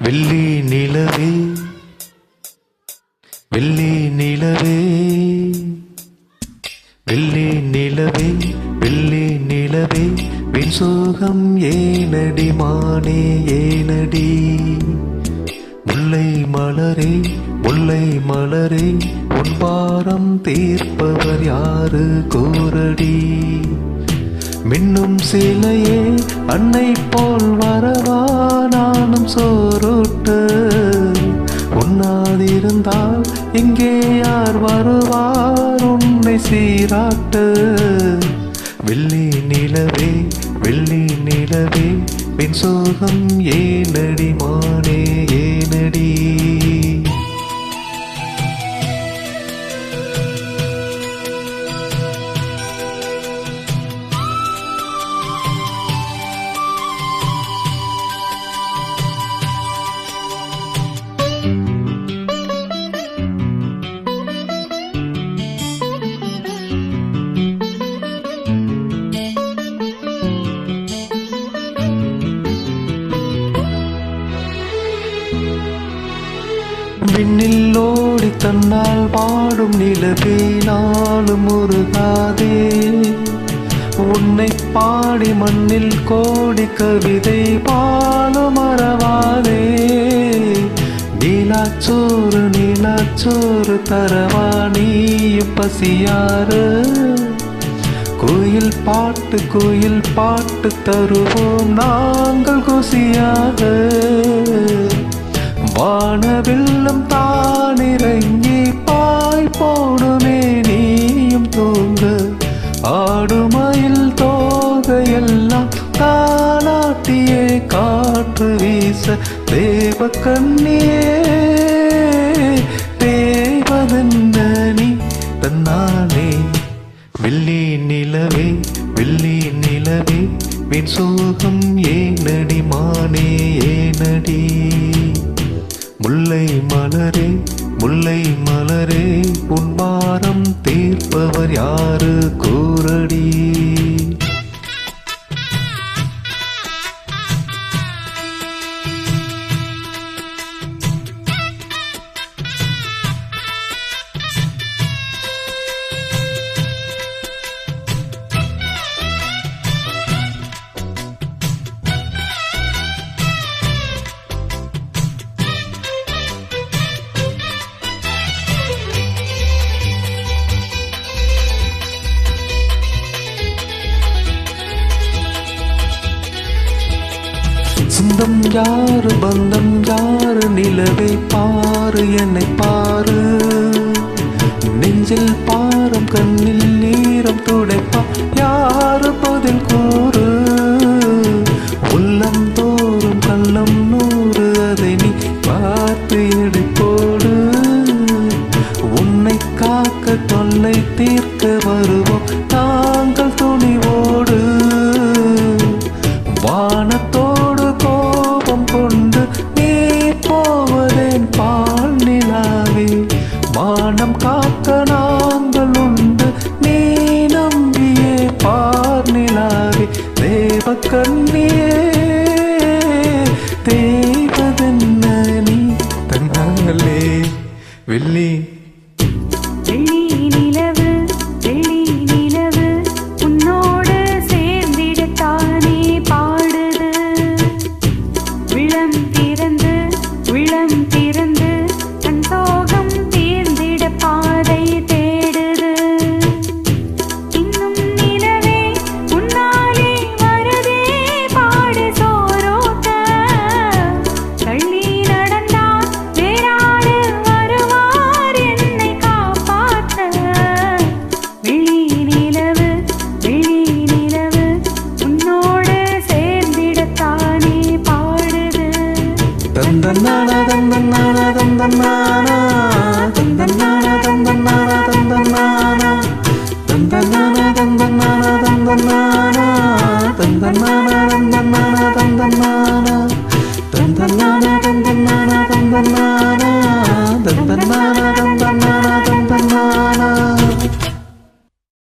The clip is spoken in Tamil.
வெள்ளி நிலவே வெள்ளி நிலவே வெள்ளி நிலவே வெள்ளி நிலவே வின் சோகம் ஏனடி மானே ஏனடி. முல்லை மலரே முல்லை மலரே உன் பாரம் தீர்ப்பவர் யாரு கோரடி மின்னும் சிலையே அன்னை போல் வரவா நானும் சோறுட்டு உண்ணாதிருந்தால் இங்கே யார் வருவார் உன்னை சீராட்டு. வெள்ளி நிலவே வெள்ளி நிலவே பின் சோகம் ஏனடி மானே ஏனடி விண்ணில் ஓடி தன்னால் பாடும் நிலவே நாளும் முருகாதே. உன்னை பாடி மண்ணில் கோடி கவிதை பாலும் மறவாதே நீலாச்சோறு நீலாச்சோறு தரவா நீயும் பசியாறு. கோயில் பாட்டு கோயில் பாட்டு தருவோம் நாங்கள் குசியாக வானவில்லும் தானிறங்கி பாய் போடுமே நீயும் தூங்க. ஆடுமயில் தோகையெல்லாம் தானாட்டியே காற்று வீச தேவ கண்ணியே தேவதென்ன நீ தன்னாலே? வில்லி நிலவே வில்லி நிலவே மின் சோகம் ஏனடி மானே ஏனடி? முல்லை மலரே முல்லை மலரே உன் பாரம் தீர்ப்பவர் யாரு? கூறடி. சொந்தம் யாரு பந்தம் யாரு நிலவை பாரு என்னை பாரு. நெஞ்சில் பாரம் கண்ணில் நீரம் துடைப்பா யாரு பதில் கூறு. உள்ளம் தோறும் கள்ளம் நூறு அதை நீ பார்த்து எடு. வெள்ளி